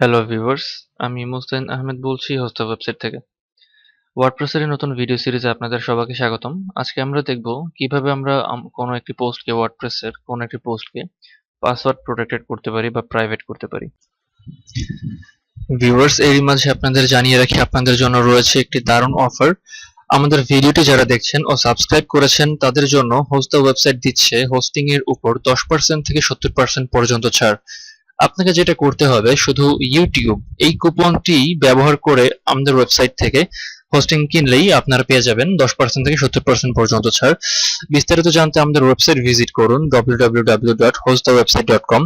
Hello viewers আমি মুস্তাইন আহমেদ বলছি host website থেকে। ওয়ার্ডপ্রেসের নতুন ভিডিও সিরিজে আপনাদের সবাইকে স্বাগতম। আজকে আমরা দেখব কীভাবে আমরা কোনো একটি পোস্টকে ওয়ার্ডপ্রেসের কোনো একটি পোস্টকে পাসওয়ার্ড প্রোটেক্টেড করতে পারি বা প্রাইভেট করতে পারি। ভিউয়ার্স এরই মাঝে আপনাদের জানিয়ে রাখি, আপনাদের জন্য রয়েছে একটি দারুণ অফার আমাদের ভিডিওটি যারা দেখছেন ও সাবস্ক্রাইব করেছেন, তাদের জন্য হোস্ট ওয়েবসাইট দিচ্ছে হোস্টিং এর উপর দশ পার্সেন্ট থেকে সত্তর পার্সেন্ট পর্যন্ত ছাড়। আপনাকে যেটা করতে হবে, শুধু ইউটিউব এই কুপনটি ব্যবহার করে আমাদের ওয়েবসাইট থেকে হোস্টিং কিনলেই আপনারা পেয়ে যাবেন দশ পার্সেন্ট থেকে সত্তর পার্সেন্ট পর্যন্ত ছাড়। বিস্তারিত জানতে আমাদের ওয়েবসাইট ভিজিট করুন www.hostthewebsite.com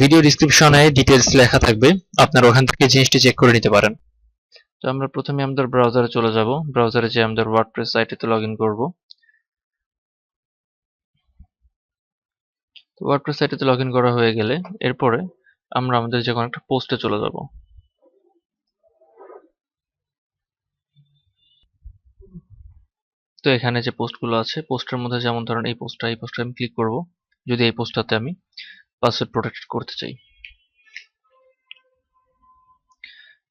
ভিডিও ডিসক্রিপশনে ডিটেলস লেখা থাকবে, আপনারা ওখান থেকে জিনিসটি চেক করে নিতে পারেন। তো আমরা প্রথমে আমাদের ব্রাউজারে চলে যাব। ব্রাউজারে যে আমাদের ওয়ার্ডপ্রেস সাইটেতে লগ ইন করব। ওয়ার্ডপ্রেস সাইটেতে লগ ইন করা হয়ে গেলে, এরপরে আমরা আমাদের যে কোনো একটা পোস্টে চলে যাব। তো এখানে যে পোস্টগুলো আছে পোস্টের মধ্যে যেমন ধরেন এই পোস্টটা এই পোস্টটা আমি ক্লিক করব। যদি এই পোস্টটাতে আমি পাসওয়ার্ড প্রোটেক্টেড করতে চাই।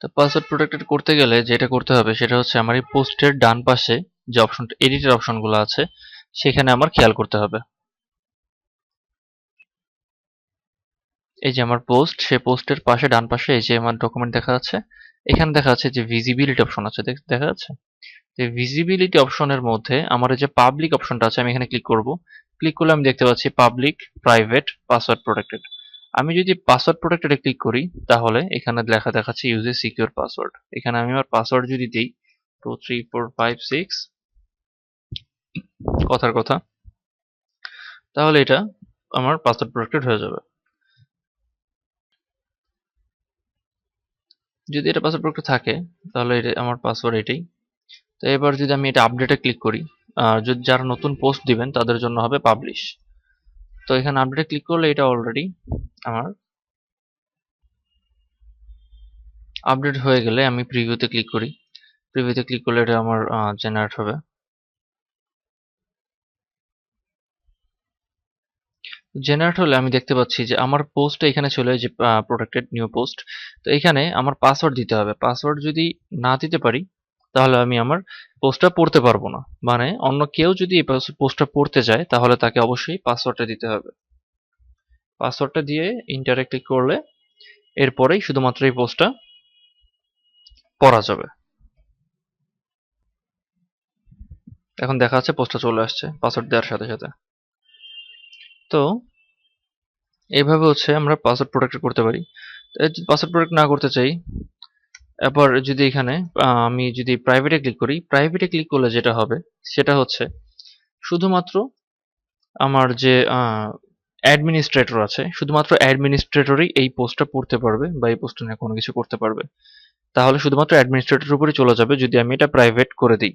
তো পাসওয়ার্ড প্রোটেক্টেড করতে গেলে যেটা করতে হবে, সেটা হচ্ছে আমার এই পোস্টের ডান পাশে যে অপশনটা এডিটের অপশনগুলো আছে, সেখানে আমার খেয়াল করতে হবে। এই যে আমার পোস্ট সেই পোস্টের পাশে, ডান পাশে এই যে আমার ডকুমেন্ট দেখা যাচ্ছে, এখানে দেখা যাচ্ছে যে ভিজিবিলিটি অপশন আছে, দেখ- যাচ্ছে? যে ভিজিবিলিটি অপশনের মধ্যে আমার যে পাবলিক অপশনটা আছে, আমি এখানে ক্লিক করব। ক্লিক করলে আমি দেখতে পাচ্ছি পাবলিক প্রাইভেট পাসওয়ার্ড প্রোটেক্টেড আমি যদি পাসওয়ার্ড প্রোটেক্টেডে ক্লিক করি, তাহলে এখানে লেখা দেখাচ্ছে ইউজ এ সিকিউর পাসওয়ার্ড এখানে আমি আমার পাসওয়ার্ড যদি দিই two three four five six কথার কথা, তাহলে এটা আমার পাসওয়ার্ড প্রোটেক্টেড হয়ে যাবে। যদি এটা পাসওয়ার্ড থাকে, তাহলে এটা আমার পাসওয়ার্ড এটাই। তো এবার যদি আমি এটা আপডেটে ক্লিক করি আর যদি যারা নতুন পোস্ট দিবেন, তাদের জন্য হবে পাবলিশ তো এখানে আপডেটে ক্লিক করলে এটা অলরেডি আমার আপডেট হয়ে গেলে আমি প্রিভিউতে ক্লিক করি। প্রিভিউতে ক্লিক করলে এটা আমার জেনারেট হবে। জেনারেট হলে আমি দেখতে পাচ্ছি যে আমার পোস্টটা এখানে চলে যে প্রোটেক্টেড নিউ পোস্ট তো এখানে আমার পাসওয়ার্ড দিতে হবে। পাসওয়ার্ড যদি না দিতে পারি, তাহলে আমি আমার পোস্টটা পড়তে পারব না। মানে অন্য কেউ যদি এই পোস্টটা পড়তে যায়, তাহলে তাকে অবশ্যই পাসওয়ার্ডটা দিতে হবে। পাসওয়ার্ডটা দিয়ে ইন্টারে ক্লিক করলে এরপরেই শুধুমাত্র এই পোস্টটা পড়া যাবে। এখন দেখা যাচ্ছে পোস্টটা চলে আসছে পাসওয়ার্ড দেওয়ার সাথে সাথে। তো এইভাবে হচ্ছে আমরা পাসওয়ার্ড প্রোটেক্ট করতে পারি। পাসওয়ার্ড প্রোটেক্ট না করতে চাই, এরপর যদি এখানে আমি যদি প্রাইভেটে ক্লিক করি প্রাইভেটে ক্লিক করলে যেটা হবে, সেটা হচ্ছে শুধুমাত্র আমার যে অ্যাডমিনিস্ট্রেটর আছে, শুধুমাত্র অ্যাডমিনিস্ট্রেটরই এই পোস্টটা পড়তে পারবে বা এই পোস্টটা নিয়ে কোনো কিছু করতে পারবে। তাহলে শুধুমাত্র অ্যাডমিনিস্ট্রেটর উপরে চলে যাবে যদি আমি এটা প্রাইভেট করে দিই।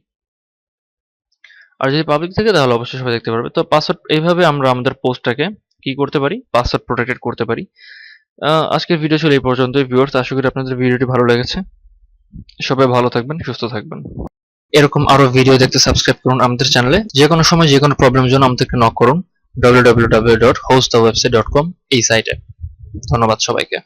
আর যদি পাবলিক থাকে, তাহলে অবশ্যই সবাই দেখতে পারবে। তো পাসওয়ার্ড এইভাবে আমরা আমাদের পোস্টটাকে কি করতে পারি? পাসওয়ার্ড প্রোটেক্টেড করতে পারি। আজকের ভিডিও ছিল এই পর্যন্তই ভিউয়ার্স আশা করি আপনাদের ভিডিওটি ভালো লেগেছে। সবাই ভালো থাকবেন, সুস্থ থাকবেন। এরকম আরও ভিডিও দেখতে সাবস্ক্রাইব করুন আমাদের চ্যানেলে যে কোনো সময় যে কোনো প্রবলেমের জন্য আমাদেরকে নক করুন। www.hostthewebsite.com এই সাইটে ধন্যবাদ সবাইকে।